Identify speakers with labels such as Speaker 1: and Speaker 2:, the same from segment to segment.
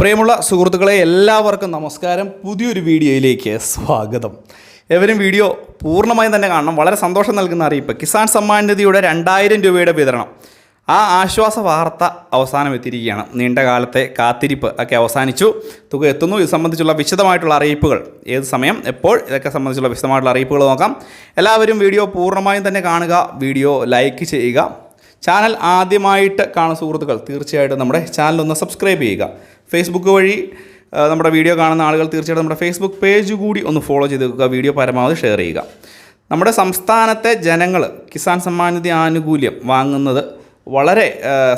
Speaker 1: പ്രിയമുള്ള സുഹൃത്തുക്കളെ എല്ലാവർക്കും നമസ്കാരം. പുതിയൊരു വീഡിയോയിലേക്ക് സ്വാഗതം. എവരും വീഡിയോ പൂർണമായും തന്നെ കാണണം. വളരെ സന്തോഷം നൽകുന്ന അറിയിപ്പ്. കിസാൻ സമ്മാൻ നിധിയുടെ രണ്ടായിരം രൂപയുടെ വിതരണം. ആ ആശ്വാസ വാർത്ത അവസാനം എത്തിയിരിക്കുകയാണ്. നീണ്ട കാലത്തെ കാത്തിരിപ്പ് ഒക്കെ അവസാനിച്ചു. തുക എത്തുന്നു. ഇത് സംബന്ധിച്ചുള്ള വിശദമായിട്ടുള്ള അറിയിപ്പുകൾ. ഏത് സമയം എപ്പോൾ ഇതൊക്കെ സംബന്ധിച്ചുള്ള വിശദമായിട്ടുള്ള അറിയിപ്പുകൾ നോക്കാം. എല്ലാവരും വീഡിയോ പൂർണമായും തന്നെ കാണുക. വീഡിയോ ലൈക്ക് ചെയ്യുക. ചാനൽ ആദ്യമായിട്ട് കാണുന്ന സുഹൃത്തുക്കൾ തീർച്ചയായിട്ടും നമ്മുടെ ചാനൽ ഒന്ന് സബ്സ്ക്രൈബ് ചെയ്യുക. ഫേസ്ബുക്ക് വഴി നമ്മുടെ വീഡിയോ കാണുന്ന ആളുകൾ തീർച്ചയായിട്ടും നമ്മുടെ ഫേസ്ബുക്ക് പേജ് കൂടി ഒന്ന് ഫോളോ ചെയ്ത് വെക്കുക വീഡിയോ പരമാവധി ഷെയർ ചെയ്യുക. നമ്മുടെ സംസ്ഥാനത്തെ ജനങ്ങൾ കിസാൻ സമ്മാൻ നിധി ആനുകൂല്യം വാങ്ങുന്നത് വളരെ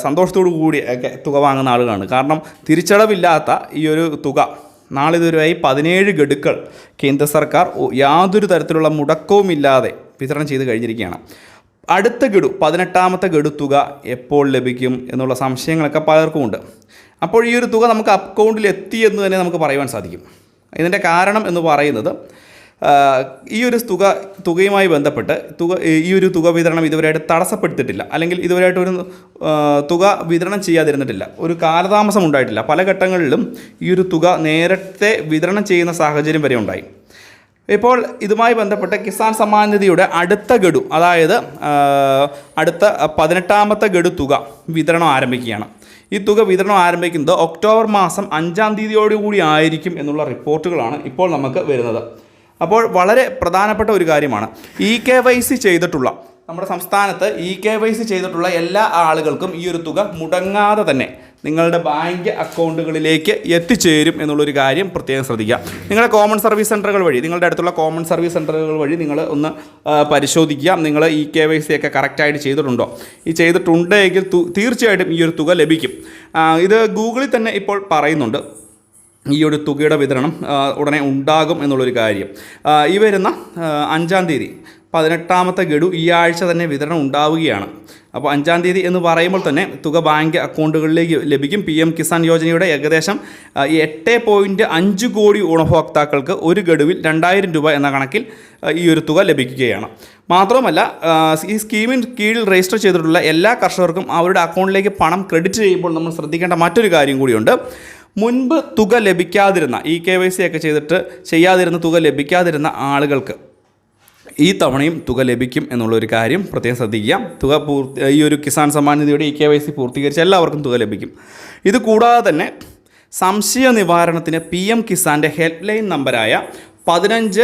Speaker 1: സന്തോഷത്തോടു കൂടി ഒക്കെ തുക വാങ്ങുന്ന ആളുകളാണ്. കാരണം തിരിച്ചടവില്ലാത്ത ഈ ഒരു തുക നാളിതുവരെയായി പതിനേഴ് ഗഡുക്കൾ കേന്ദ്ര സർക്കാർ യാതൊരു തരത്തിലുള്ള മുടക്കവുമില്ലാതെ വിതരണം ചെയ്ത് കഴിഞ്ഞിരിക്കുകയാണ്. അടുത്ത ഗഡു പതിനെട്ടാമത്തെ ഗഡു തുക എപ്പോൾ ലഭിക്കും എന്നുള്ള സംശയങ്ങളൊക്കെ പലർക്കും ഉണ്ട് അപ്പോൾ ഈ ഒരു തുക നമുക്ക് അക്കൗണ്ടിൽ എത്തി എന്ന് തന്നെ നമുക്ക് പറയുവാൻ സാധിക്കും. ഇതിന്റെ കാരണം എന്ന് പറയുന്നത് ഈ ഒരു തുക തുകയുമായി ബന്ധപ്പെട്ട് തുക ഈ ഒരു തുക വിതരണം ഇതുവരെയായിട്ട് തടസ്സപ്പെടുത്തിയിട്ടില്ല. അല്ലെങ്കിൽ ഇതുവരെയായിട്ട് ഒരു തുക വിതരണം ചെയ്യാതിരുന്നിട്ടില്ല. ഒരു കാലതാമസം ഉണ്ടായിട്ടില്ല. പല ഘട്ടങ്ങളിലും ഈ ഒരു തുക നേരത്തെ വിതരണം ചെയ്യുന്ന സാഹചര്യം വരെ ഉണ്ടായി. ഇപ്പോൾ ഇതുമായി ബന്ധപ്പെട്ട് കിസാൻ സമ്മാൻ നിധിയുടെ അടുത്ത ഗഡു അതായത് അടുത്ത പതിനെട്ടാമത്തെ ഗഡു തുക വിതരണം ആരംഭിക്കുകയാണ്. ഈ തുക വിതരണം ആരംഭിക്കുന്നത് ഒക്ടോബർ മാസം അഞ്ചാം തീയതിയോടുകൂടി ആയിരിക്കും എന്നുള്ള റിപ്പോർട്ടുകളാണ് ഇപ്പോൾ നമുക്ക് വരുന്നത്. അപ്പോൾ വളരെ പ്രധാനപ്പെട്ട ഒരു കാര്യമാണ്. ഇ കെ വൈ സി ചെയ്തിട്ടുള്ള നമ്മുടെ സംസ്ഥാനത്ത് ഇ കെ വൈ സി ചെയ്തിട്ടുള്ള എല്ലാ ആളുകൾക്കും ഈ ഒരു തുക മുടങ്ങാതെ തന്നെ നിങ്ങളുടെ ബാങ്ക് അക്കൗണ്ടുകളിലേക്ക് എത്തിച്ചേരും എന്നുള്ളൊരു കാര്യം പ്രത്യേകം ശ്രദ്ധിക്കുക. നിങ്ങളുടെ കോമൺ സർവീസ് സെന്ററുകൾ വഴി നിങ്ങളുടെ അടുത്തുള്ള കോമൺ സർവീസ് സെന്ററുകൾ വഴി നിങ്ങൾ ഒന്ന് പരിശോധിക്കുക. നിങ്ങൾ ഇ കെ വൈ സി ഒക്കെ കറക്റ്റായിട്ട് ചെയ്തിട്ടുണ്ടോ? ഈ ചെയ്തിട്ടുണ്ടെങ്കിൽ തീർച്ചയായിട്ടും ഈ ഒരു തുക ലഭിക്കും. ഇത് ഗൂഗിളിൽ തന്നെ ഇപ്പോൾ പറയുന്നുണ്ട്. ഈ ഒരു തുകയുടെ വിതരണം ഉടനെ ഉണ്ടാകും എന്നുള്ളൊരു കാര്യം. ഈ വരുന്ന അഞ്ചാം തീയതി പതിനെട്ടാമത്തെ ഗഡു ഈ ആഴ്ച തന്നെ വിതരണം ഉണ്ടാവുകയാണ്. അപ്പോൾ അഞ്ചാം തീയതി എന്ന് പറയുമ്പോൾ തന്നെ തുക ബാങ്ക് അക്കൗണ്ടുകളിലേക്ക് ലഭിക്കും. പി എം കിസാൻ യോജനയുടെ ഏകദേശം എട്ട് പോയിന്റ് അഞ്ച് കോടി ഗുണഭോക്താക്കൾക്ക് ഒരു ഗഡുവിൽ രണ്ടായിരം രൂപ എന്ന കണക്കിൽ ഈ ഒരു തുക ലഭിക്കുകയാണ്. മാത്രമല്ല ഈ സ്കീമിന് കീഴിൽ രജിസ്റ്റർ ചെയ്തിട്ടുള്ള എല്ലാ കർഷകർക്കും അവരുടെ അക്കൗണ്ടിലേക്ക് പണം ക്രെഡിറ്റ് ചെയ്യുമ്പോൾ നമ്മൾ ശ്രദ്ധിക്കേണ്ട മറ്റൊരു കാര്യം കൂടിയുണ്ട്. മുൻപ് തുക ലഭിക്കാതിരുന്ന ഇ കെ വൈ സി ഒക്കെ ചെയ്തിട്ട് ചെയ്യാതിരുന്ന തുക ലഭിക്കാതിരുന്ന ആളുകൾക്ക് ഈ തവണയും തുക ലഭിക്കും എന്നുള്ളൊരു കാര്യം പ്രത്യേകം ശ്രദ്ധിക്കാം തുക പൂർത്തി ഈ ഒരു കിസാൻ സമ്മാൻ നിധിയുടെ ഇ കെ വൈ സി പൂർത്തീകരിച്ച എല്ലാവർക്കും തുക ലഭിക്കും. ഇത് കൂടാതെ തന്നെ സംശയ നിവാരണത്തിന് പി എം കിസാന്റെ ഹെൽപ്പ് ലൈൻ നമ്പറായ പതിനഞ്ച്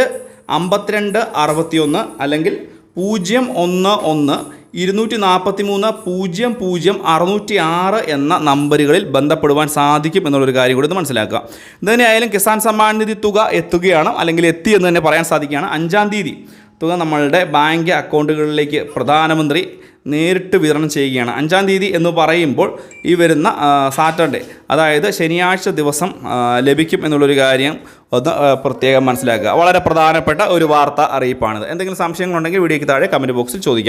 Speaker 1: അമ്പത്തിരണ്ട് അറുപത്തിയൊന്ന് അല്ലെങ്കിൽ പൂജ്യം ഒന്ന് ഒന്ന് ഇരുന്നൂറ്റി നാൽപ്പത്തി മൂന്ന് പൂജ്യം പൂജ്യം അറുന്നൂറ്റി ആറ് എന്ന നമ്പറുകളിൽ ബന്ധപ്പെടുവാൻ സാധിക്കും എന്നുള്ളൊരു കാര്യം കൂടി ഇത് മനസ്സിലാക്കുക. ഇതുതന്നെയായാലും കിസാൻ സമ്മാൻ നിധി തുക എത്തുകയാണ്. അല്ലെങ്കിൽ എത്തി എന്ന് തന്നെ പറയാൻ സാധിക്കുകയാണ്. അഞ്ചാം തീയതി തുക നമ്മളുടെ ബാങ്ക് അക്കൗണ്ടുകളിലേക്ക് പ്രധാനമന്ത്രി നേരിട്ട് വിതരണം ചെയ്യുകയാണ്. അഞ്ചാം തീയതി എന്ന് പറയുമ്പോൾ ഈ വരുന്ന സാറ്റർഡേ അതായത് ശനിയാഴ്ച ദിവസം ലഭിക്കും എന്നുള്ളൊരു കാര്യം ഒന്ന് പ്രത്യേകം മനസ്സിലാക്കുക. വളരെ പ്രധാനപ്പെട്ട ഒരു വാർത്ത അറിയിപ്പാണിത്. എന്തെങ്കിലും സംശയങ്ങളുണ്ടെങ്കിൽ വീഡിയോയ്ക്ക് താഴെ കമന്റ് ബോക്സിൽ ചോദിക്കാം.